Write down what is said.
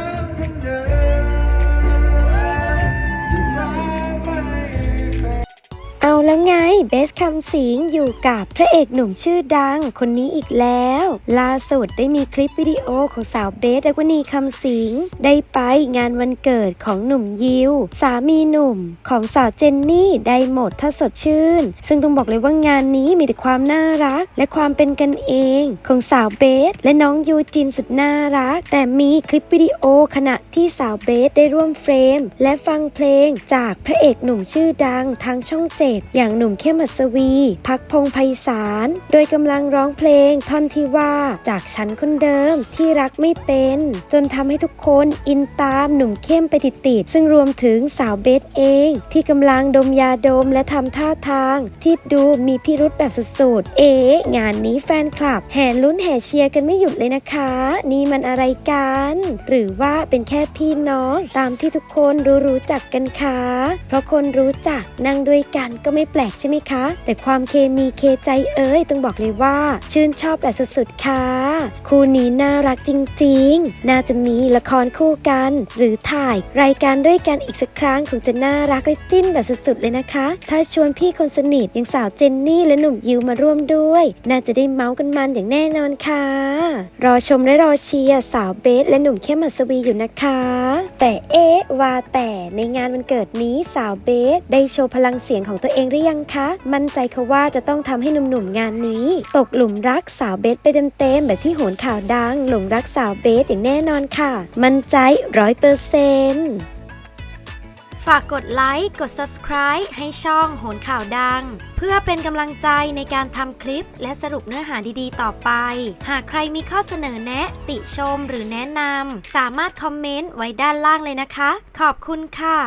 อคนเดิม แล้วไงเบสคำสิงอยู่กับพระเอกหนุ่มชื่อดัง คนนี้อีกแล้ว ล่าสุดได้มีคลิปวิดีโอของสาวเบสและวนีคำสิง ได้ไปงานวันเกิดของหนุ่มยิว สามีหนุ่ม ของสาวเจนนี่ได้หมดถ้าสดชื่น ซึ่งต้องบอกเลยว่างานนี้มีแต่ความน่ารัก และความเป็นกันเอง ของสาวเบส และน้องยูจินสุดน่ารัก แต่มีคลิปวิดีโอขณะที่สาวเบสได้ร่วมเฟรม และฟังเพลงจากพระเอกหนุ่มชื่อดังทางช่องเจ็ดอย่างหนุ่มเข้มหัสวี พักพงษ์ไพศาล โดยกำลังร้องเพลงท่อนที่ว่าจากฉันคนเดิมที่รักไม่เป็น จนทำให้ทุกคนอินตามหนุ่มเข้มไปติดๆซึ่งรวมถึงสาวเบสเอง ที่กำลังดมยาดมและทำท่าทาง ที่ดูมีพิรุธแบบสุดๆ เอ๋งานนี้แฟนคลับ แห่ลุ้นแห่เชียร์กันไม่หยุดเลยนะคะ นี่มันอะไรกัน หรือว่าเป็นแค่พี่น้องตามที่ทุกคนรู้รู้จักกันคะเพราะคนรู้จักนั่งด้วยกันก็ไม่แปลกใช่ไหมคะ แต่ความเคมีเคใจเอ้ยต้องบอกเลยว่า ชื่นชอบแบบสุดๆค่ะ คู่นี้น่ารักจริงๆ น่าจะมีละครคู่กัน หรือถ่าย รายการด้วยกันอีกสักครั้งคงจะน่ารักและจิ้นแบบสุดๆเลยนะคะ ถ้าชวนพี่คนสนิทอย่างสาวเจนนี่และหนุ่มยิวมาร่วมด้วย น่าจะได้เมาส์กันมันอย่างแน่นอนค่ะ รอชมและรอเชียร์สาวเบสและหนุ่มเข้มมัสวีอยู่นะคะ แต่เอ๊ะว่าแต่ในงานวันเกิดนี้สาวเบสได้โชว์พลังเสียงของตัวเองหรือยังคะ มั่นใจค่ะว่าจะต้องทำให้หนุ่มๆงานนี้ ตกหลุมรักสาวเบสไปเต็มๆแบบที่โหนข่าวดัง หลงรักสาวเบสอย่างแน่นอนค่ะ มั่นใจร้อยเปอร์เซ็นต์ฝากกดไลค์ กด subscribe ให้ช่องโหนข่าวดัง เพื่อเป็นกำลังใจในการทำคลิปและสรุปเนื้อหาดีๆ ต่อไป หากใครมีข้อเสนอแนะ ติชมหรือแนะนำ สามารถคอมเมนต์ไว้ด้านล่างเลยนะคะ ขอบคุณค่ะ